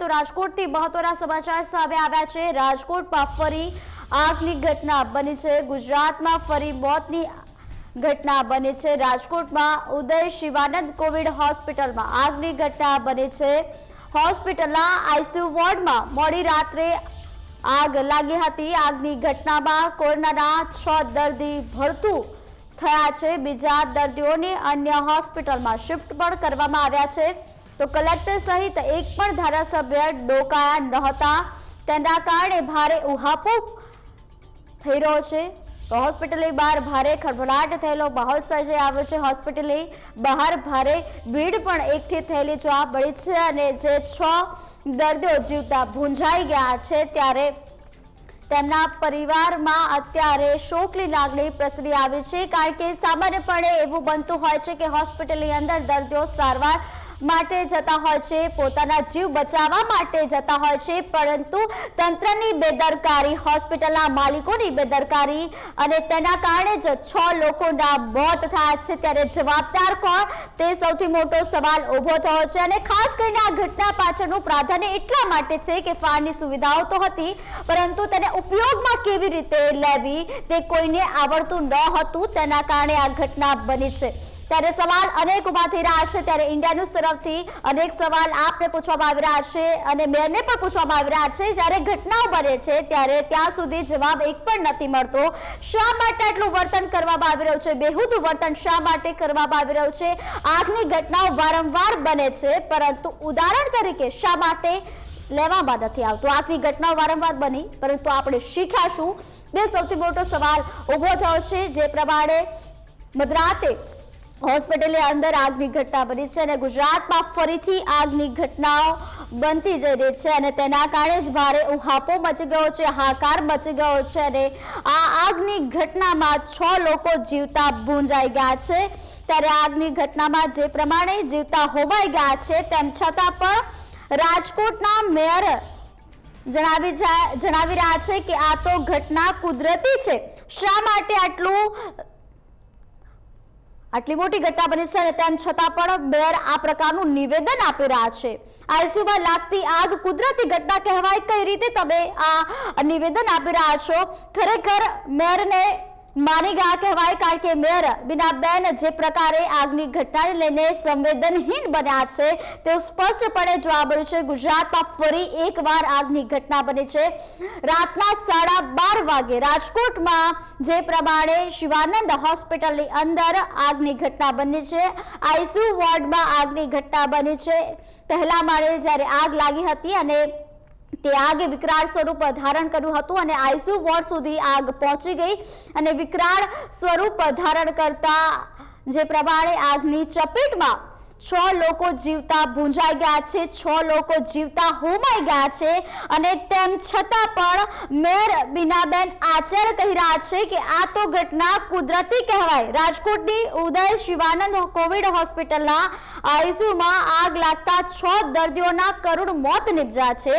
તો રાજકોટથી મહત્વના સમાચાર સામે આવ્યા છે. રાજકોટમાં ફરી આગની ઘટના બની છે. ગુજરાતમાં ફરી મોતની ઘટના બની છે. રાજકોટમાં ઉદય શિવાનંદ કોવિડ હોસ્પિટલમાં આગની ઘટના બની છે. હોસ્પિટલના આઈસીયુ વોર્ડમાં મોડી રાત્રે આગ લાગી હતી. આગની ઘટનામાં કોરોનાના છ દર્દી ભરતું થયા છે. બીજા દર્દીઓને અન્ય હોસ્પિટલમાં શિફ્ટ પણ કરવામાં આવ્યા છે. તો કલેક્ટર સહિત એક પણ ધારાસભ્ય ડોકાયા નહોતા. તેના કારણે ભારે ઉહાપો થઈ રહ્યો છે. તો હોસ્પિટલની બહાર ભારે ખળભળાટ થયેલો માહોલ સર્જાઈ આવ્યો છે. હોસ્પિટલની બહાર ભારે ભીડ પણ એકઠી થયેલી જોવા મળી છે અને જે છ દર્દીઓ જીવતા ભૂંજાઈ ગયા છે ત્યારે તેમના પરિવારમાં અત્યારે શોકની લાગણી પ્રસરી આવી છે. કારણ કે સામાન્યપણે એવું બનતું હોય છે કે હોસ્પિટલની અંદર દર્દીઓ સારવાર માટે જતા હોય છે, પોતાના જીવ બચાવવા માટે જતા હોય છે, પરંતુ તંત્રની બેદરકારી, હોસ્પિટલના માલિકોની બેદરકારી અને તેના કારણે જ છ લોકોના મોત થયા છે. ત્યારે જવાબદાર કોણ? તે સૌથી મોટો સવાલ ઊભો થયો છે અને ખાસ કરીને આ ઘટના પાછળનું પ્રાધાન્ય એટલા માટે છે કે ફાળની સુવિધાઓ તો હતી, પરંતુ તેને ઉપયોગમાં કેવી રીતે લેવી તે કોઈને આવડતું ન હતું. તેના કારણે આ ઘટના બની છે. ત્યારે સવાલ અનેક ઊભા થઈ રહ્યા છે. ત્યારે ઇન્ડિયા ન્યૂઝ તરફથી અનેક સવાલ આપને પૂછવામાં આવી રહ્યા છે અને મેયરને પણ પૂછવામાં આવી રહ્યા છે. જ્યારે ઘટનાઓ બને છે, ત્યારે ત્યાં સુધી જવાબ એક પણ નથી મળતો. શા માટે આટલું વર્તન કરવામાં આવી રહ્યું છે? બેહુદ વર્તન શા માટે કરવામાં આવી રહ્યું છે? આગની ઘટનાઓ વારંવાર બને છે, પરંતુ ઉદાહરણ તરીકે શા માટે લેવામાં નથી આવતું? આટલી ઘટનાઓ વારંવાર બની, પરંતુ આપણે શીખાશું બે સૌથી મોટો સવાલ ઊભો થયો છે, જે પ્રમાણે મધરાતે હોસ્પિટલની અંદર આગની ઘટના બની છે અને ગુજરાતમાં ફરીથી આગની ઘટનાઓ બનતી જઈ રહી છે અને તેના કારણે જ ભારે ઉહાપો મચી ગયો છે હાકાર મચી ગયો છે અને આ આગની ઘટનામાં છ લોકો જીવતા ભૂંજાઈ ગયા છે. ત્યારે આગની ઘટનામાં જે પ્રમાણે જીવતા હોવાઈ ગયા છે, તેમ છતાં પણ રાજકોટના મેયર જણાવી જણાવી રહ્યા છે કે આ તો ઘટના કુદરતી છે. શા માટે આટલું આટલી મોટી ઘટના બની છે અને તેમ છતાં પણ મેયર આ પ્રકારનું નિવેદન આપી રહ્યા છે. આઈસીયુમાં લાગતી આગ કુદરતી ઘટના કહેવાય. કઈ રીતે તમે આ નિવેદન આપી રહ્યા છો? ખરેખર મેયરને માની ગયા કહેવાય કારણ કે મેયર બીનાબેન જે પ્રકારે આગની ઘટનાને લઈને સંવેદનહીન બન્યા છે, તેઓ સ્પષ્ટપણે જોવા મળ્યું છે, ગુજરાતમાં ફરી એકવાર આગની ઘટના બની છે. રાતના સાડા બાર વાગે રાજકોટમાં જે પ્રમાણે શિવાનંદ હોસ્પિટલની અંદર આગની ઘટના બની છે. આઈસીયુ વોર્ડમાં આગની ઘટના બની છે. પહેલા માળે જ્યારે આગ લાગી હતી અને તે આગે વિકરાળ સ્વરૂપ ધારણ કર્યું હતું અને આઈસુ વોર્ડ સુધી આગ પહોંચી ગઈ અને વિકરાળ સ્વરૂપ ધારણ કરતા જે પ્રમાણે આગની ચપેટમાં છ લોકો જીવતા ભૂંજાઈ ગયા છે, છ લોકો જીવતા હોમાઈ ગયા છે અને તેમ છતાં પણ મેયર બીનાબેન આચાર્ય કહી રહ્યા છે કે આ તો ઘટના કુદરતી કહેવાય. રાજકોટની ઉદય શિવાનંદ કોવિડ હોસ્પિટલના આઈસીયુમાં આગ લાગતા છ દર્દીઓના કરુણ મોત નિપજ્યા છે.